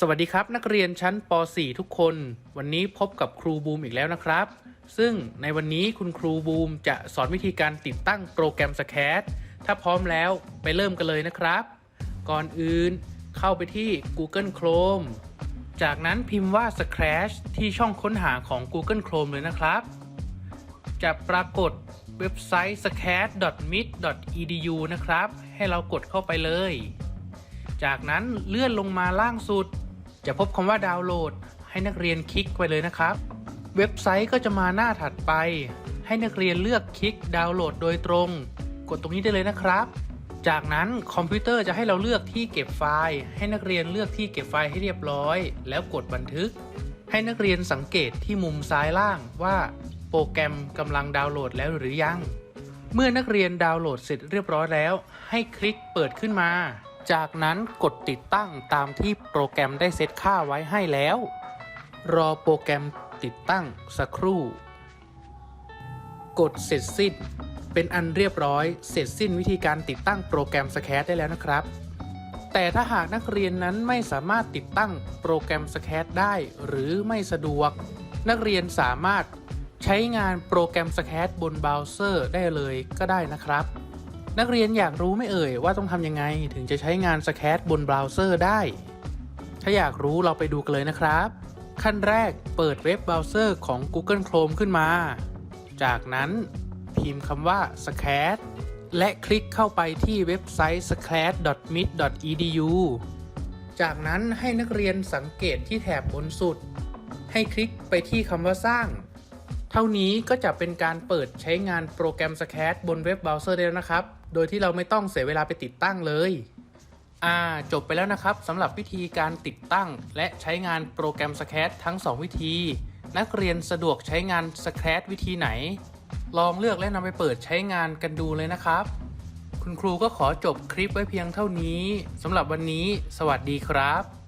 สวัสดีครับ นักเรียนชั้นป .4 ทุกคน วันนี้พบกับครูบูมอีกแล้วนะครับ ซึ่งในวันนี้คุณครูบูมจะสอนวิธีการติดตั้งโปรแกรม s c a t ถ้าพร้อมแล้วไปเริ่มกันเลยนะครับ ก่อนอื่นเข้าไปที่ Google Chrome จากนั้นพิมพ์ว่า Scratch ที่ช่องค้นหาของ Google Chrome เลยนะครับ จะปรากฏเว็บไซต์ scratch.mit.edu นะครับ ให้เรากดเข้าไปเลย จากนั้นเลื่อนลงมาล่างสุด จะพบคำว่าดาวน์โหลด ให้นักเรียนคลิกไปเลยนะครับ เว็บไซต์ก็จะมาหน้าถัดไป ให้นักเรียนเลือกคลิกดาวน์โหลดโดยตรง กดตรงนี้ได้เลยนะครับ จากนั้นคอมพิวเตอร์จะให้เราเลือกที่เก็บไฟล์ ให้นักเรียนเลือกที่เก็บไฟล์ให้เรียบร้อย แล้วกดบันทึก ให้นักเรียนสังเกตที่มุมซ้ายล่างว่า โปรแกรมกำลังดาวน์โหลดแล้วหรือยัง เมื่อนักเรียนดาวน์โหลดเสร็จเรียบร้อยแล้ว ให้คลิกเปิดขึ้นมา จากนั้นกดติดตั้งตามที่โปรแกรมได้เซตค่าไว้ให้แล้ว รอโปรแกรมติดตั้งสักครู่ กดเสร็จสิ้น เป็นอันเรียบร้อย เสร็จสิ้นวิธีการติดตั้งโปรแกรม s c a t ได้แล้วนะครับ แต่ถ้าหากนักเรียนนั้นไม่สามารถติดตั้งโปรแกรม s c a t ได้หรือไม่สะดวก นักเรียนสามารถใช้งานโปรแกรม s c a t บนเบราว์เซอร์ได้เลยก็ได้นะครับ นักเรียนอยากรู้ไม่เอ่ยว่าต้องทำยังไงถึงจะใช้งาน s c a t บนเบราว์เซอร์ได้ ถ้าอยากรู้เราไปดูกันเลยนะครับ ขั้นแรกเปิดเว็บเบราว์เซอร์ของ Google Chrome ขึ้นมา จากนั้นพิมพ์คำว่า s c a t และคลิกเข้าไปที่เว็บไซต์ s c a t m i t e d u จากนั้นให้นักเรียนสังเกตที่แถบบนสุด ให้คลิกไปที่คำว่าสร้าง เท่านี้ก็จะเป็นการเปิดใช้งานโปรแกรม s c a t บนเว็บเบราว์เซอร์ได้แล้วนะครับ โดยที่เราไม่ต้องเสียเวลาไปติดตั้งเลย อ่า จบไปแล้วนะครับสำหรับวิธีการติดตั้ง และใช้งานโปรแกรม s c a t ทั้ง 2 วิธี นักเรียนสะดวกใช้งาน s c a t วิธีไหน ลองเลือกและนำไปเปิดใช้งานกันดูเลยนะครับ คุณครูก็ขอจบคลิปไว้เพียงเท่านี้สำหรับวันนี้ สวัสดีครับ